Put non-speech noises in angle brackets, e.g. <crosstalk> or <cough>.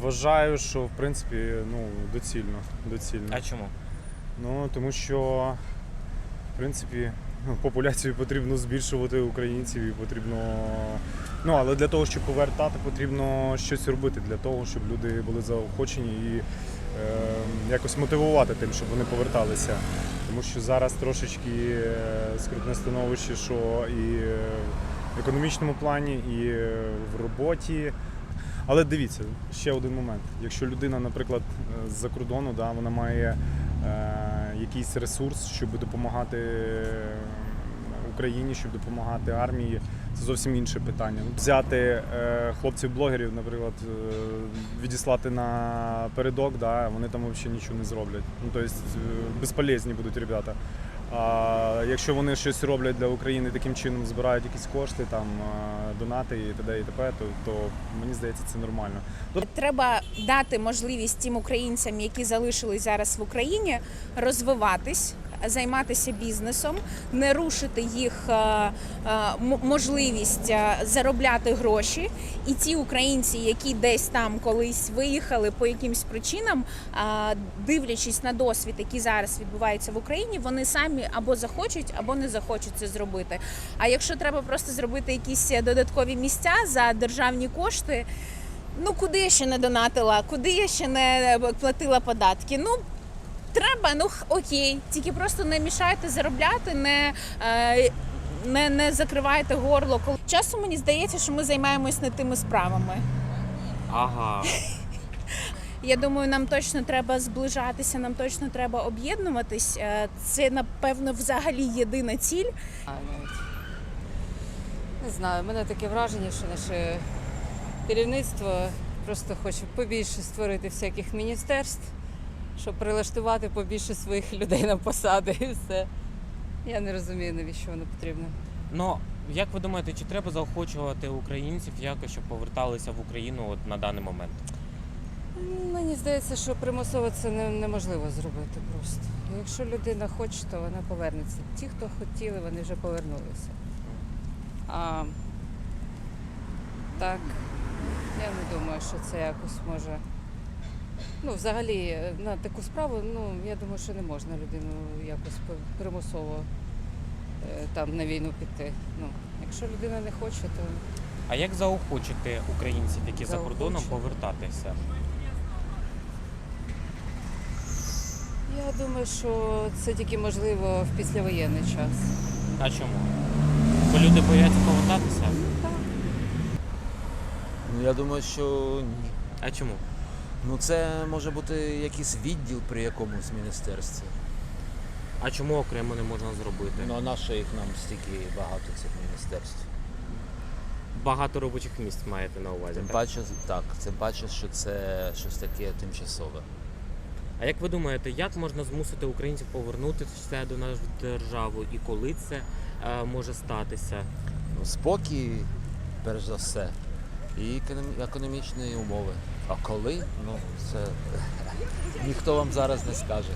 Вважаю, що в принципі ну, доцільно. доцільно. А чому? Ну, тому що, в принципі, ну, популяцію потрібно збільшувати українців і потрібно. Ну, але для того, щоб повертати, потрібно щось робити для того, щоб люди були заохочені і е, якось мотивувати тим, щоб вони поверталися. Тому що зараз трошечки е, скрутне становище, що і е, в економічному плані, і е, в роботі. Але дивіться, ще один момент. Якщо людина, наприклад, е, з-за кордону, да, вона має е, якийсь ресурс, щоб допомагати е, Україні, щоб допомагати армії, це зовсім інше питання. Взяти е, хлопців-блогерів, наприклад, е, відіслати на передок, да, вони там взагалі нічого не зроблять. Ну, тобто безполезні будуть ребята. А якщо вони щось роблять для України таким чином, збирають якісь кошти, там е, донати і т.д. і т.п., то, то мені здається, це нормально. Треба дати можливість тим українцям, які залишились зараз в Україні, розвиватись. Займатися бізнесом, не рушити їх е, е, можливість е, заробляти гроші. І ті українці, які десь там колись виїхали по якимсь причинам, дивлячись на досвід, який зараз відбувається в Україні, вони самі або захочуть, або не захочуть це зробити. А якщо треба просто зробити якісь додаткові місця за державні кошти. Ну куди я ще не донатила, куди я ще не платила податки? Ну треба, ну окей. Тільки просто не мішайте заробляти, не. Е, не, не закривайте горло. Часом мені здається, що ми займаємось не тими справами. Ага. Я думаю, нам точно треба зближатися, нам точно треба об'єднуватись. Е, Це напевно взагалі єдина ціль. Не знаю, в мене таке враження, що наше керівництво просто хоче побільше створити всяких міністерств, щоб прилаштувати побільше своїх людей на посади і все. Я не розумію, навіщо воно потрібно. Ну, як ви думаєте, чи треба заохочувати українців якось, щоб поверталися в Україну от на даний момент? Мені здається, що примусово це не- неможливо зробити просто. Якщо людина хоче, то вона повернеться. Ті, хто хотіли, вони вже повернулися. А так, я не думаю, що це якось може. Ну, взагалі, е, на таку справу, ну, я думаю, що не можна людину якось примусово е, там на війну піти. Ну, якщо людина не хоче, то А як заохочити українців, які за кордоном, повертатися? я думаю, що це тільки можливо в післявоєнний час. А чому? Бо люди бояться повертатися? Ну, я думаю, що ні. А чому? Ну, це може бути якийсь відділ при якомусь міністерстві. А чому окремо не можна зробити? Ну, а на що їх нам стільки багато цих міністерств? Багато робочих місць маєте на увазі. Тим Так? паче, так, тим паче, що це щось таке тимчасове. А як ви думаєте, як можна змусити українців повернутися до нашої держави і коли це е, може статися? Ну, спокій, перш за все, і економ- економічні умови. А коли? Ну, це <laughs> ніхто вам зараз не скаже.